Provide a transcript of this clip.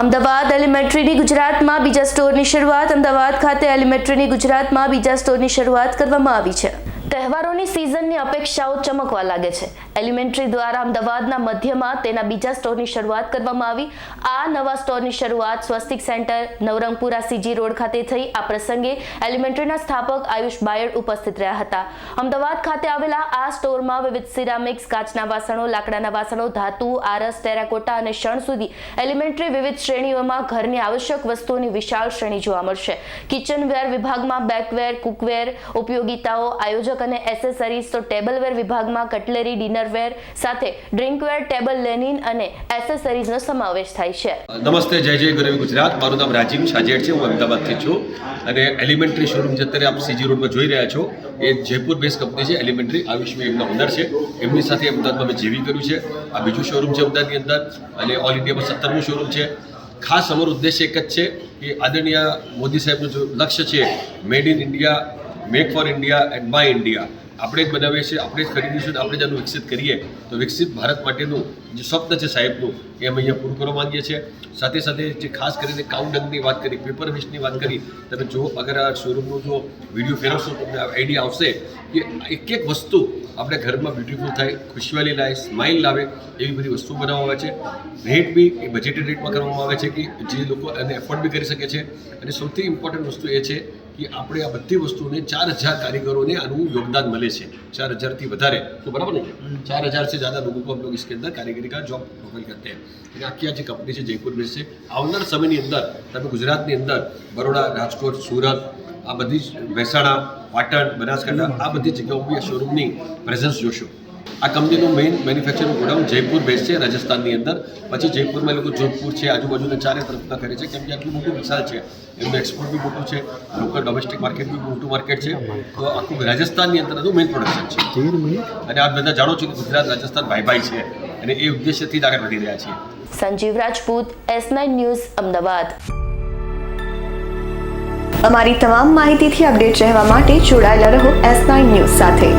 અમદાવાદ એલિમેન્ટરીની ગુજરાતમાં બીજા સ્ટોરની શરૂઆત અમદાવાદ ખાતે એલિમેન્ટરીની ગુજરાતમાં બીજા સ્ટોરની શરૂઆત કરવામાં આવી છે. તહેવારોની સિઝનની અપેક્ષાઓ ચમકવા લાગે છે. એલિમેન્ટરી દ્વારા અમદાવાદના મધ્યમાં તેના બીજા સ્ટોરની શરૂઆત કરવામાં આવી. આ નવા સ્ટોરની શરૂઆત Swastik centre Navrangpura C G road ખાતે થઈ. આ પ્રસંગે એલિમેન્ટરીના સ્થાપક આયુષ બાયડ ઉપસ્થિત રહ્યા હતા. અમદાવાદ ખાતે આવેલા આ સ્ટોરમાં વિવિધ સિરામિક્સ, કાચના વાસણો, લાકડાના વાસણો, ધાતુ, આરસ, ટેરાકોટા અને શણ સુધી એલિમેન્ટરી વિવિધ શ્રેણીઓમાં ઘરની આવશ્યક વસ્તુઓની વિશાળ શ્રેણી જોવા મળશે. કિચનવેર વિભાગમાં બેકવેર કુકવેર ઉપયોગિતાઓ, આયોજક અને એસેસરીઝ તો ટેબલવેર વિભાગમાં કટલેરી, ડિનરવેર સાથે ડ્રિંકવેર, ટેબલ લેનિન અને એસેસરીઝનો સમાવેશ થાય છે. નમસ્તે, જય જય ગરવી ગુજરાત. મારું નામ રાજીવ છાજેડ છે. હું અમદાવાદથી છું. અને એલિમેન્ટરી શોરૂમ જે અત્યારે આપ સીજી રોડમાં જોઈ રહ્યા છો, એ જયપુર બેઝ કંપની છે. એલિમેન્ટરી આયુષભાઈ એમના ઓનર છે. એમની સાથે અમદાવાદમાં મેં જેવી કર્યું છે. આ બીજું શોરૂમ છે અમદાવાદની અંદર. અને ઓલ ઇન્ડિયામાં સત્તરમું શોરૂમ છે. ખાસ અમારો ઉદ્દેશ એક જ છે કે આદરણીય મોદી સાહેબનું જો લક્ષ્ય છે made in India make for India and by India આપણે જ બનાવીએ છીએ, આપણે જ ખરીદીશું આપણે જ આનું વિકસિત કરીએ. તો વિકસિત ભારત માટેનું જે સ્વપ્ન છે સાહેબનું, એ અમે અહીંયા પૂરું કરવા માંગીએ છીએ. સાથે સાથે જે ખાસ કરીને કાઉન્ટંગની વાત કરી, પેપર વિશની વાત કરી, તમે જો અગર આ શોરૂમનો જો વીડિયો ફેરવશો, તમને આઈડિયા આવશે કે એક એક વસ્તુ આપણે ઘરમાં બ્યુટીફુલ થાય, ખુશવાલી લાવે સ્માઇલ લાવે, એવી બધી વસ્તુ બનાવવામાં આવે છે. રેટ બી એ બજેટેડ રેટમાં કરવામાં આવે છે કે જે લોકો એને એફોર્ડ બી કરી શકે છે. અને સૌથી ઇમ્પોર્ટન્ટ વસ્તુ એ છે કે આપણે આ બધી વસ્તુને ચાર હજાર કારીગરોને આનું યોગદાન મળે છે. ચાર હજારથી વધારે. તો બરાબર ને? ચાર હજાર છે ज़्यादा લોકો को हम लोग इसके अंदर कारीगरी का जॉब प्रोवाइड करते એટલે આખી આ જે કંપની છે, જયપુર બેસ છે, આવનાર સમયની અંદર તમે ગુજરાતની અંદર બરોડા, રાજકોટ, સુરત, આ બધી જ મહેસાણા, પાટણ, બનાસકાંઠા, આ બધી જગ્યાઓ બી આ શોરૂમની પ્રેઝન્સ જોશો. આ કંપનીનું main manufacturing godown Jaipur based છે રાજસ્થાનની અંદર. પછી જયપુરમાં એ લોકો જોધપુર છે આજુબાજુના ચારે તરફના કરે છે કેમ કે આટલું મોટું વિશાળ છે. એમનું એક્સપોર્ટ બી મોટું છે લોકલ ડોમેસ્ટિક માર્કેટ બી મોટું માર્કેટ છે. તો આખું રાજસ્થાનની અંદર હતું મેઇન પ્રોડક્શન છે. અને આપ બધા જાણો છો કે ગુજરાત રાજસ્થાન ભાઈ ભાઈ છે. અને એ ઉદ્દેશ્યથી જ આગળ વધી રહ્યા છીએ. Sanjeev Rajput S nine news Ahmedabad. અમારી તમામ માહિતીથી અપડેટ રહેવા માટે જોડાયેલા રહો એસ નાઇન ન્યૂઝ સાથે.